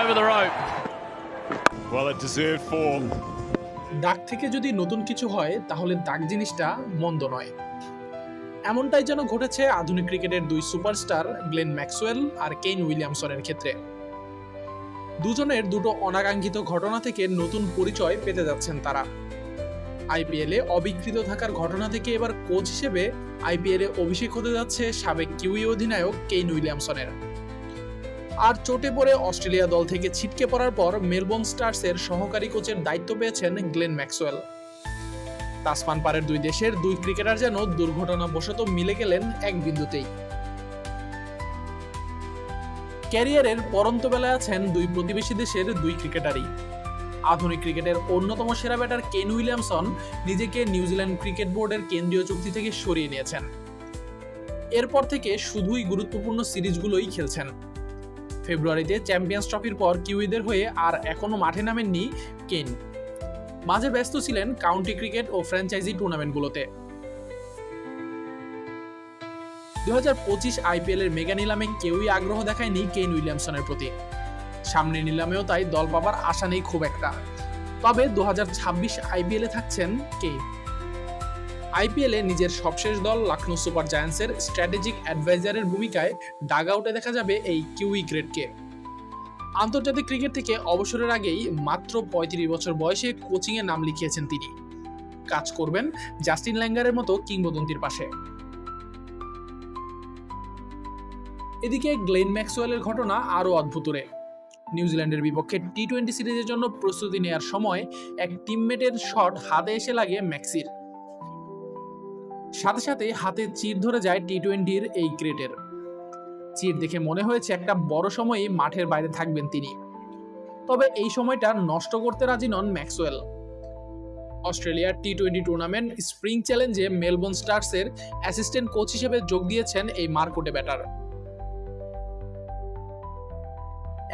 over the rope. Well, a deserved form. দাগ থেকে যদি নতুন কিছু হয় তাহলে দাগ জিনিসটা মন্দ নয় এমনটাই যেন ঘটেছে আধুনিক ক্রিকেটের দুই সুপারস্টার গ্লেন ম্যাক্সওয়েল আর কেইন উইলিয়ামসনের ক্ষেত্রে দুজনের দুটো অনাকাঙ্ক্ষিত ঘটনা থেকে নতুন পরিচয় পেতে যাচ্ছেন তারা আইপিএলে অবিকৃত থাকার ঘটনা থেকে এবার কোচ হিসেবে আইপিএলে অভিষেক হতে যাচ্ছে সাবেক কিউই অধিনায়ক কেইন উইলিয়ামসনের আর চোটে পড়ে অস্ট্রেলিয়া দল থেকে ছিটকে পড়ার পর মেলবোর্ন স্টার্সের সহকারী কোচের দায়িত্ব পেয়েছেন গ্লেন ম্যাক্সওয়েল। তাসমান পারের দুই দেশের দুই ক্রিকেটার যেন দুর্ঘটনাবশত মিলে গেলেন এক বিন্দুতেই। ক্যারিয়ারের পরন্ত বেলায় আছেন দুই প্রতিবেশী দেশের দুই ক্রিকেটারই। আধুনিক ক্রিকেটের অন্যতম সেরা ব্যাটার কেন উইলিয়ামসন নিজেকে নিউজিল্যান্ড ক্রিকেট বোর্ডের কেন্দ্রীয় চুক্তি থেকে সরিয়ে নিয়েছেন। এরপর থেকে শুধুই গুরুত্বপূর্ণ সিরিজগুলোই খেলছেন। ফেব্রুয়ারিতে চ্যাম্পিয়ন্স ট্রফির পর কিউইদের হয়ে আর এখনও মাঠে নামেননি কেন মাঝে ব্যস্ত ছিলেন কাউন্টি ক্রিকেট ও ফ্র্যাঞ্চাইজি টুর্নামেন্টগুলোতে। দু হাজার পঁচিশ আইপিএল এর মেগা নিলামে কেউই আগ্রহ দেখায়নি কেন উইলিয়ামসনের প্রতি। সামনে নিলামেও তাই দল পাবার আশা নেই খুব একটা। তবে দু হাজার ছাব্বিশ আইপিএলে থাকছেন কে আইপিএলে নিজের সবশেষ দল লখনৌ সুপার জায়ান্টসের স্ট্র্যাটেজিক অ্যাডভাইজারের ভূমিকায় ডাগ আউটে দেখা যাবে এই কিউই গ্রেডকে। আন্তর্জাতিক ক্রিকেট থেকে অবসরের আগেই মাত্র পঁয়ত্রিশ বছর বয়সে কোচিংয়ে নাম লিখিয়েছেন তিনি। কাজ করবেন জাস্টিন ল্যাঙ্গারের মতো কিংবদন্তির পাশে। এদিকে গ্লেন ম্যাক্সওয়েলের ঘটনা আরও অদ্ভুতরে নিউজিল্যান্ডের বিপক্ষে টি টোয়েন্টি সিরিজের জন্য প্রস্তুতি নেওয়ার সময় এক টিমমেটের শট হাতে এসে লাগে ম্যাক্সির। সাথে সাথে হাতে চির ধরে যায় টি টোয়েন্টির এই ক্রিকেটের। চির দেখে মনে হয়েছে একটা বড় সময়ই মাঠের বাইরে থাকবেন তিনি। তবে এই সময়টা নষ্ট করতে রাজি নন ম্যাক্সওয়েল। অস্ট্রেলিয়ার টি টোয়েন্টি টুর্নামেন্ট স্প্রিং চ্যালেঞ্জে মেলবোর্ন স্টার্সের অ্যাসিস্ট্যান্ট কোচ হিসেবে যোগ দিয়েছেন এই মার্কোটে ব্যাটার।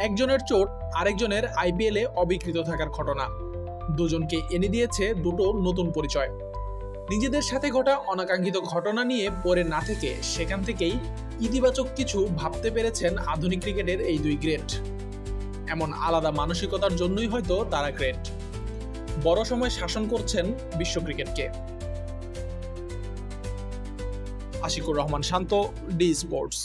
একজনের চোট আরেকজনের আইপিএলে অবিকৃত থাকার ঘটনা। দুজনকে এনে দিয়েছে দুটো নতুন পরিচয়। নিজেদের সাথে ঘটা অনাকাঙ্ক্ষিত ঘটনা নিয়ে পড়ে না থেকে সেখান থেকেই ইতিবাচক কিছু ভাবতে পেরেছেন আধুনিক ক্রিকেটের এই দুই গ্রেট। এমন আলাদা মানসিকতার জন্যই হয়তো তারা গ্রেট। বড় সময় শাসন করছেন বিশ্ব ক্রিকেটকে। Ashikur Rahman Shanto, D sports.